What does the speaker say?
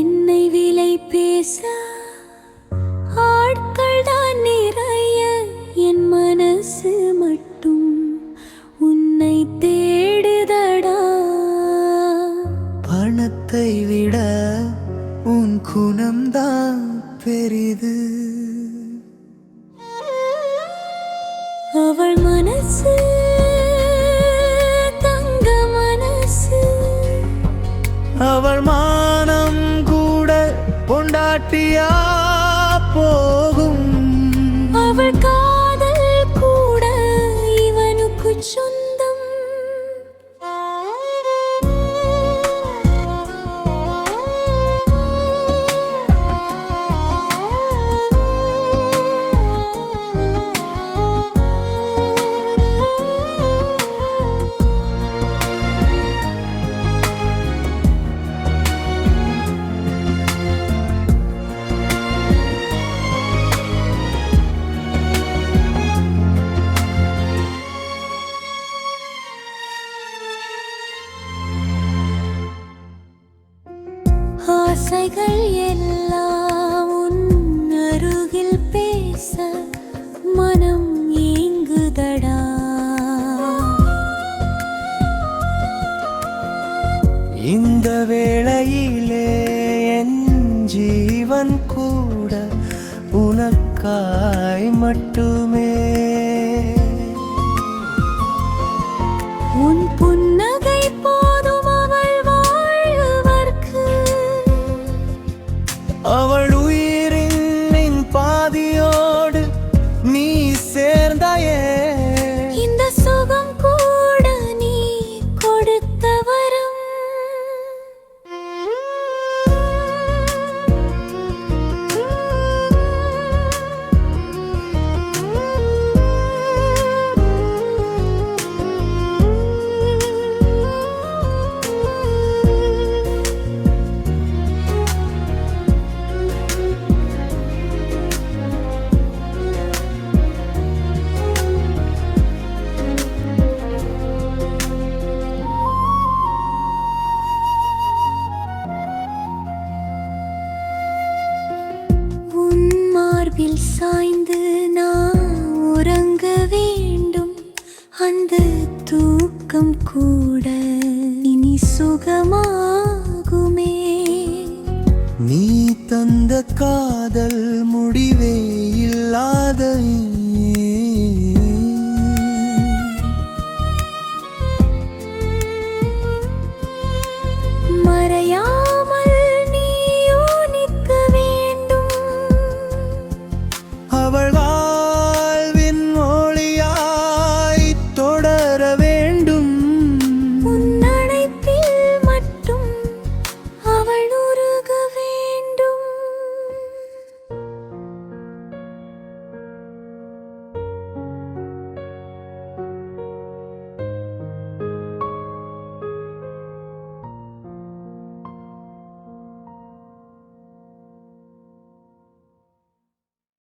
என்னை விலை பேச ஆட்கள் தான் நிறைய. என் மனசு மட்டும் உன்னை தேடுதடா. பணத்தை விட உன் குணம்தான் பெரிது. அவள் அவள் மானம் கூட பொண்டாட்டியா போகும். ஆசைகள் எல்லாம் உன் அருகில் பேச மனம் ஏங்குதடா. இந்த வேளையிலே என் ஜீவன் கூட உனக்காய் மட்டுமே. உன் புன்னகை போதும் மார்பில் சாய்ந்து நான் உறங்க வேண்டும். அந்த தூக்கம் கூட இனி சுகமாகுமே. நீ தந்த கா